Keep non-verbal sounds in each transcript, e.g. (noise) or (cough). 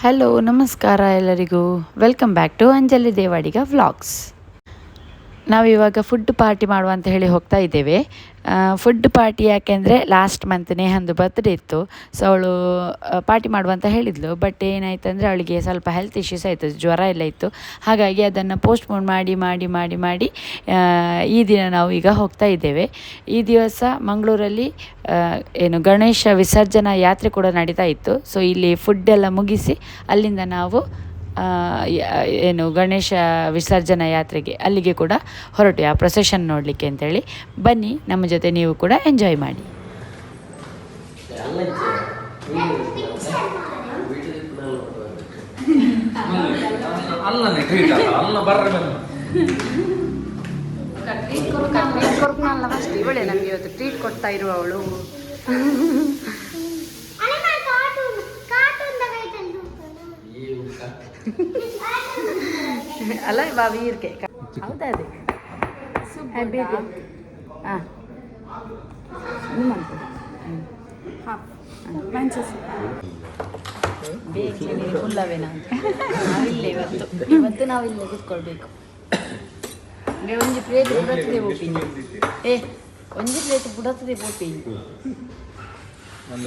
Hello ನಮಸ್ಕಾರ ಎಲ್ಲರಿಗೂ. Welcome back to Anjali Devadiga vlogs ನಾವಿವಾಗ ಫುಡ್ ಪಾರ್ಟಿ ಮಾಡುವ ಅಂತ ಹೇಳಿ ಹೋಗ್ತಾ ಇದ್ದೇವೆ. ಫುಡ್ ಪಾರ್ಟಿ ಯಾಕೆಂದರೆ ಲಾಸ್ಟ್ ಮಂತ್ ನೇಹಂದು ಬರ್ತ್ಡೇ ಇತ್ತು. ಸೊ ಅವಳು ಪಾರ್ಟಿ ಮಾಡುವಂತ ಹೇಳಿದ್ಲು. ಬಟ್ ಏನಾಯ್ತು ಅಂದರೆ ಅವಳಿಗೆ ಸ್ವಲ್ಪ ಹೆಲ್ತ್ ಇಶ್ಯೂಸ್ ಆಯಿತು, ಜ್ವರ ಎಲ್ಲ ಇತ್ತು. ಹಾಗಾಗಿ ಅದನ್ನು ಪೋಸ್ಟ್ಪೋನ್ ಮಾಡಿ ಮಾಡಿ ಮಾಡಿ ಮಾಡಿ ಈ ದಿನ ನಾವು ಈಗ ಹೋಗ್ತಾ ಇದ್ದೇವೆ. ಈ ದಿವಸ ಮಂಗಳೂರಲ್ಲಿ ಏನು ಗಣೇಶ ವಿಸರ್ಜನಾ ಯಾತ್ರೆ ಕೂಡ ನಡೀತಾ ಇತ್ತು. ಸೊ ಇಲ್ಲಿ ಫುಡ್ ಎಲ್ಲ ಮುಗಿಸಿ ಅಲ್ಲಿಂದ ನಾವು ಏನು ಗಣೇಶ ವಿಸರ್ಜನಾ ಯಾತ್ರೆಗೆ ಅಲ್ಲಿಗೆ ಕೂಡ ಹೊರಟು. ಆ ಪ್ರೊಸೆಷನ್ ನೋಡಲಿಕ್ಕೆ ಅಂತೇಳಿ ಬನ್ನಿ, ನಮ್ಮ ಜೊತೆ ನೀವು ಕೂಡ ಎಂಜಾಯ್ ಮಾಡಿ. ಟ್ರೀಟ್ ಕೊಡ್ತಾ ಅಲ್ಲ ಬರ್ರೆ ಬನ್ನಿ ಇವಳೆ ನಮಗೆ ಇವತ್ತು ಟ್ರೀಟ್ ಕೊಡ್ತಾ ಇರುವವಳು ಅಲ್ಲ ಕಾರ್ಟೂನ್ ಕಾರ್ಟೂನ್ ತಗೈತಂದು (laughs) ಅಲ್ಲ ಬಾವಿ ಇರ್ಕೆ ಹೌದಾ ಅದೇ? ಹಾಂ. ಫುಲ್ಲವೇನಾ ನಾವಿಲ್ಲೇ ಇವತ್ತು. ಇವತ್ತು ನಾವಿಲ್ಲೇ ಕೂತ್ಕೊಳ್ಬೇಕು. ಅಂದ್ರೆ ಒಂಜಿ ಪ್ಲೇಟ್ ಬುಡತ್ತದೆ ಬೋಪಿ ಏ ಒಂಜಿ ಪ್ಲೇಟ್ ಬುಡತ್ತದೆ ಬೋಪಿ ನನ್ನ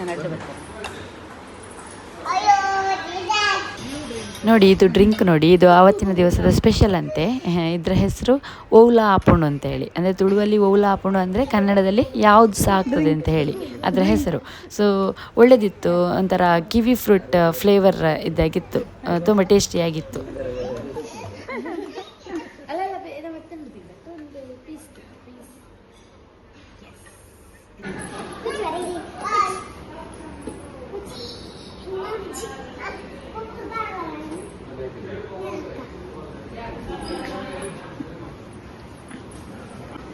ನಾನು ಬರ್ತೇನೆ ನೋಡಿ ಇದು ಡ್ರಿಂಕ್ ನೋಡಿ ಇದು ಆವತ್ತಿನ ದಿವಸದ ಸ್ಪೆಷಲ್ ಅಂತೆ. ಇದರ ಹೆಸರು ಓಲಾ ಆಪುಂಡು ಅಂತ ಹೇಳಿ ಅಂದರೆ ತುಳುವಲ್ಲಿ ಓಲಾ ಆಪುಂಡು ಅಂದರೆ ಕನ್ನಡದಲ್ಲಿ ಯಾವ್ದು ಸಹ ಆಗ್ತದೆ ಅಂತ ಹೇಳಿ. ಅದರ ಹೆಸರು. ಸೊ ಒಳ್ಳೆದಿತ್ತು ಒಂಥರ ಕಿವಿ ಫ್ರೂಟ್ ಫ್ಲೇವರ್ ಇದಾಗಿತ್ತು ಆ, ತುಂಬ ಟೇಸ್ಟಿಯಾಗಿತ್ತು ಅಲ್ಲ ಅಲ್ಲ ಬೇಡ ಮತ್ತೆ ಒಂದು ಪೀಸ್ ಪೀಸ್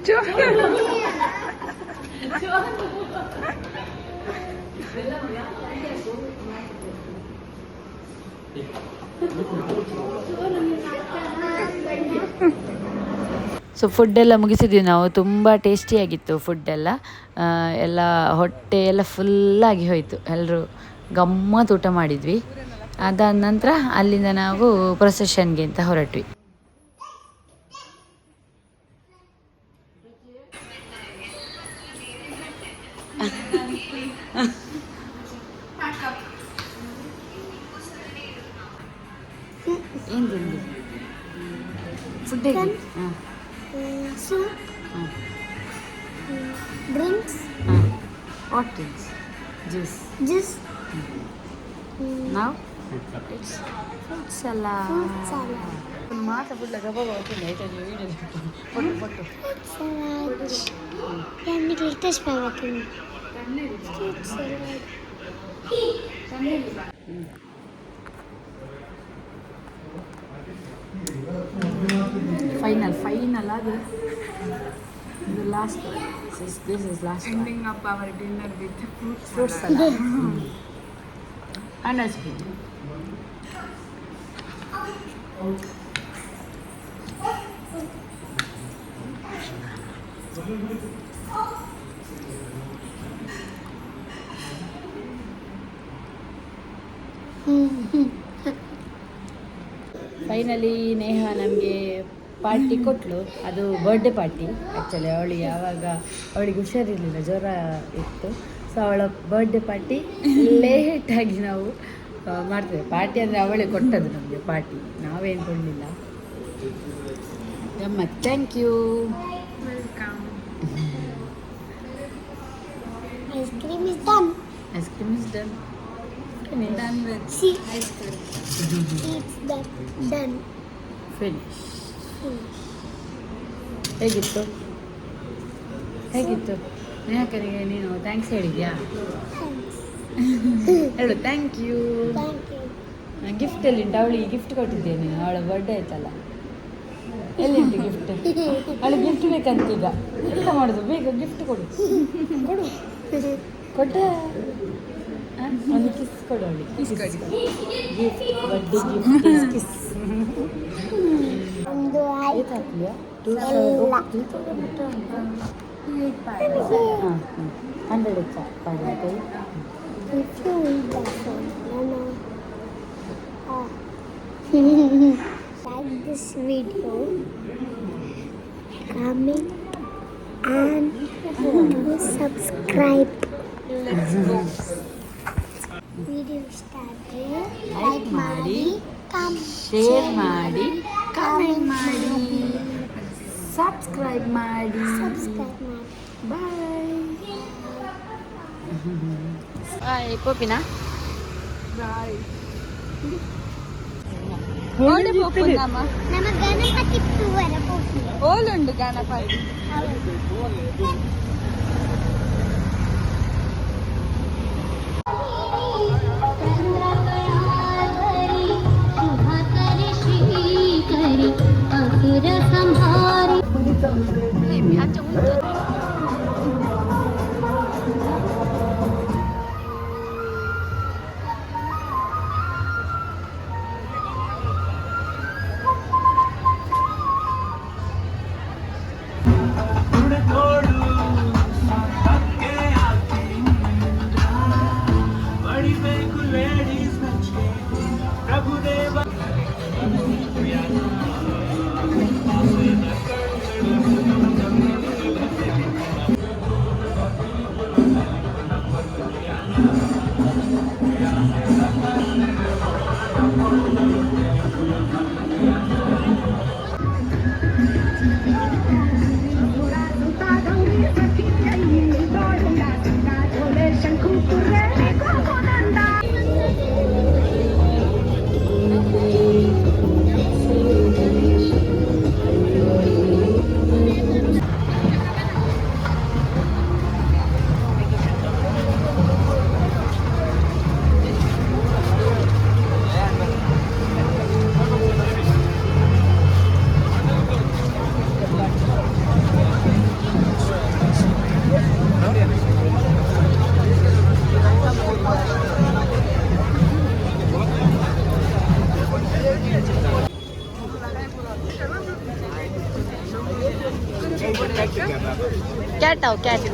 (laughs) ಸೊ ಫುಡ್ಡೆಲ್ಲ ಮುಗಿಸಿದ್ವಿ ನಾವು. ತುಂಬ ಟೇಸ್ಟಿಯಾಗಿತ್ತು ಫುಡ್ಡೆಲ್ಲ ಎಲ್ಲ. ಹೊಟ್ಟೆ ಎಲ್ಲ ಫುಲ್ಲಾಗಿ ಹೋಯಿತು. ಎಲ್ಲರೂ ಗಮ್ಮತ್ತು ಊಟ ಮಾಡಿದ್ವಿ. ಅದಾದ ನಂತರ ಅಲ್ಲಿಂದ ನಾವು ಪ್ರೊಸೆಷನ್ಗೆ ಅಂತ ಹೊರಟ್ವಿ. ಏನು ತಿಂಡಿ ಫುಡ್ ಹೇಗೆ ಹಾಂ soup drinks. ಹಾಂ ವಾಟ್ ಡ್ರಿಂಕ್ಸ್ ಜ್ಯೂಸ್ juice. ನಾವು ಇಟ್ಸ್ ಫ್ರೂಟ್ಸ್ ಎಲ್ಲ fruit salad. ಒಂದು ಮಾತ್ರ ಫುಡ್ ಗಬ ಹೋಗ್ತೀನಿ ಆಯ್ತಾ ವೀಡಿಯೋ ಫೋಟೋ ಫೋಟೋ salad ನನಗೆ ಇಷ್ಟ ಮಾಡ್ತೀನಿ fruit salad ಫೈನಲ್ ಫೈನಲ್ ಅದು ಇದು last this this is last ending up our dinner with fruits fruits ಅಲ್ಲ and ice cream finally Neha ನಮಗೆ ಪಾರ್ಟಿ ಕೊಟ್ಟಳು ಅದು ಬರ್ಡೇ ಪಾರ್ಟಿ ಆ್ಯಕ್ಚುಲಿ ಅವಳಿಗೆ ಯಾವಾಗ ಅವಳಿಗೆ ಹುಷಾರಿರಲಿಲ್ಲ ಜ್ವರ ಇತ್ತು. ಸೊ ಅವಳ ಬರ್ಡೇ ಪಾರ್ಟಿ ಲೇಟಾಗಿ ನಾವು ಮಾಡ್ತೇವೆ. ಪಾರ್ಟಿ ಅಂದರೆ ಅವಳೇ ಕೊಟ್ಟದ್ದು ನಮಗೆ ಪಾರ್ಟಿ ನಾವೇನು ಕೊಡಲಿಲ್ಲ. ಗಮ್ಮತ್ thank you welcome (laughs) ice cream is done. Ice cream is done done with see ice cream it's done. Done. Finish ಹೇಗಿತ್ತು? ಹೇಗಿತ್ತು? ನೇಹಕನಿಗೆ ನೀನು ಥ್ಯಾಂಕ್ಸ್ ಹೇಳಿದ್ಯಾ? (laughs) ಹೇಳು thank you thank you gift ಎಲ್ಲಿಂಟು ಅವಳಿಗೆ ಗಿಫ್ಟ್ ಕೊಟ್ಟಿದ್ದೇನೆ. ಅವಳ ಬರ್ಡೇ ಆಯ್ತಲ್ಲ. ಎಲ್ಲಿಂಟು ಗಿಫ್ಟ್ ಅವಳಿಗೆ ಗಿಫ್ಟ್ ಬೇಕಂತೀಗ ಎಂತ ಮಾಡೋದು? ಬೇಗ ಗಿಫ್ಟ್ ಕೊಡು. ಕೊಡು. (laughs) ಕೊಟ್ಟ. ಒಂದು ಕಿಸ್ ಕೊಡು ಅವಳಿಗೆ kiss gift birthday gift kiss ಒಂದು ಆಯ್ತು ಹಾಕ್ಲಿಯಾ ಟೂ ಎಲ್ಲ. ಹಾಂ ಹಂಡ್ರೆಡ್ ಹೆಚ್ಚ ಪಾಡಿ If you eat that one, Mama. Ah. like this video, comment and do subscribe. Let's go. Video start like ಮಾಡಿ come ಶೇರ್ ಮಾಡಿ ಕಾಮೆಂಟ್ ಮಾಡಿ. ಸಬ್ಸ್ಕ್ರೈಬ್ ಮಾಡಿ. ಸಬ್ಸ್ಕ್ರೈಬ್ ಮಾಡಿ ಬಾಯ್ ಬಾಯ್ ಪೋಪಿನ ಬಾಯ್ ಓಡೆ ಪೋಪುಂದಮ್ಮ ನಮ್ಮ ಗಣಪತಿ ವರಪೋತಿ ಓಲುಂಡು ಗಣಪತಿ. Cái này. ಕ್ಯಾಟ್ ಅವು ಕ್ಯಾಟ್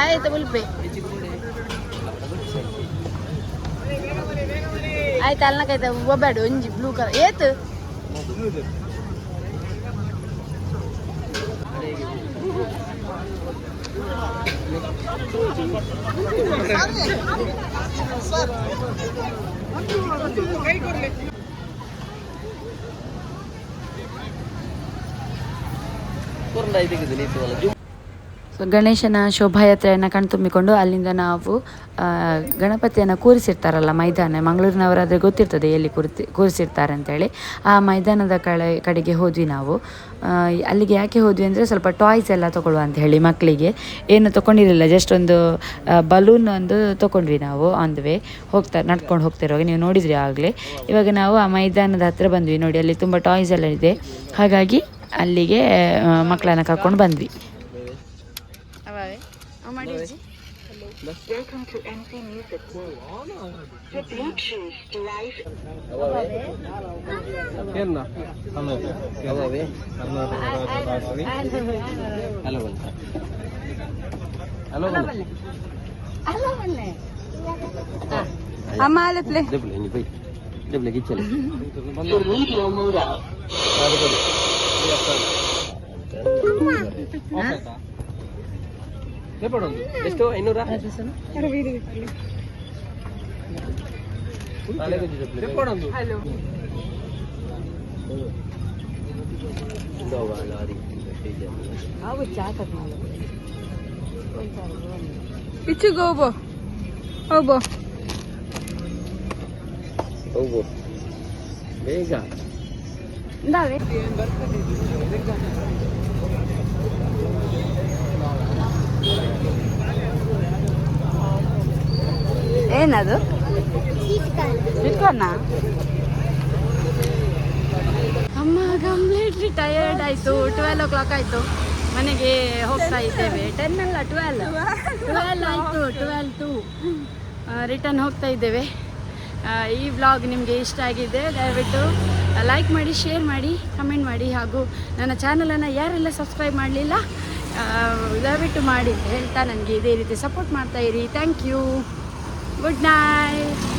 ಆಯ್ತು ಮುಲ್ಪೆ ಆಯ್ತು ಅಲ್ನಕೈತೆ ಒಬ್ಬೇಡ ಒಂಜಿ ಬ್ಲೂ ಕಲರ್ ಏತು ಸೊ ಗಣೇಶನ ಶೋಭಾಯಾತ್ರೆಯನ್ನು ಕಣ್ತುಂಬಿಕೊಂಡು ಅಲ್ಲಿಂದ ನಾವು ಗಣಪತಿಯನ್ನು ಕೂರಿಸಿರ್ತಾರಲ್ಲ ಮೈದಾನ. ಮಂಗಳೂರಿನವರಾದರೆ ಗೊತ್ತಿರ್ತದೆ ಎಲ್ಲಿ ಕೂರಿಸಿ ಕೂರಿಸಿರ್ತಾರೆ ಅಂತೇಳಿ. ಆ ಮೈದಾನದ ಕಡೆ ಕಡೆಗೆ ಹೋದ್ವಿ ನಾವು. ಅಲ್ಲಿಗೆ ಯಾಕೆ ಹೋದ್ವಿ ಅಂದರೆ ಸ್ವಲ್ಪ ಟಾಯ್ಸ್ ಎಲ್ಲ ತೊಗೊಳ್ಳುವ ಅಂತ ಹೇಳಿ ಮಕ್ಕಳಿಗೆ ಏನು ತೊಗೊಂಡಿರಲಿಲ್ಲ ಜಸ್ಟ್ ಒಂದು ಬಲೂನ್ ಒಂದು ತೊಗೊಂಡ್ವಿ ನಾವು ಆನ್ ದ ವೇ ಹೋಗ್ತಾ ನಡ್ಕೊಂಡು ಹೋಗ್ತಿರುವಾಗ, ನೀವು ನೋಡಿದ್ರಿ ಆಗಲೇ. ಇವಾಗ ನಾವು ಆ ಮೈದಾನದ ಹತ್ತಿರ ಬಂದ್ವಿ ನೋಡಿ, ಅಲ್ಲಿ ತುಂಬ ಟಾಯ್ಸ್ ಎಲ್ಲ ಇದೆ. ಹಾಗಾಗಿ ಅಲ್ಲಿಗೆ ಆ, ಮಕ್ಕಳನ್ನ ಕರ್ಕೊಂಡು ಬಂದ್ವಿ. ಏನ ಹಲೋ ಹಲೋ ಹಲೋ ಹಲೋ ಅಮ್ಮ ಅಲ್ಲೇ ಪ್ಲೇ. Deble, ಎಷ್ಟು ಐನೂರ ಇಚ್ಚಿಗೆ ಹೋಗ್ಬೋ ಹೋಗ್ಬೋ ಹೋಗು. ಬೇಗ. ಇದಾವೆ ಏನದು? ಬಿಟ್ಕೊಂಡ ಅಮ್ಮ ಕಂಪ್ಲೀಟ್ಲಿ ಟಯರ್ಡ್ ಆಯ್ತು. ಟ್ವೆಲ್ ಓ ಕ್ಲಾಕ್ ಆಯ್ತು. ಮನೆಗೆ ಹೋಗ್ತಾ ಇದ್ದೇವೆ. ಟೆನ್ ಅಲ್ಲ ಟ್ವೆಲ್ ಟ್ವೆಲ್ ಆಯಿತು ಟ್ವೆಲ್ ಟು ರಿಟರ್ನ್ ಹೋಗ್ತಾ ಇದ್ದೇವೆ. ಈ ವ್ಲಾಗ್ ನಿಮಗೆ ಇಷ್ಟ ಆಗಿದೆ, ದಯವಿಟ್ಟು ಲೈಕ್ ಮಾಡಿ ಶೇರ್ ಮಾಡಿ ಕಮೆಂಟ್ ಮಾಡಿ, ಹಾಗೂ ನನ್ನ ಚಾನಲನ್ನು ಯಾರೆಲ್ಲ ಸಬ್ಸ್ಕ್ರೈಬ್ ಮಾಡಲಿಲ್ಲ ದಯವಿಟ್ಟು ಮಾಡಿ ಹೇಳ್ತಾ ನನಗೆ ಇದೇ ರೀತಿ ಸಪೋರ್ಟ್ ಮಾಡ್ತಾಯಿರಿ ಥ್ಯಾಂಕ್ ಯು ಗುಡ್ ನೈಟ್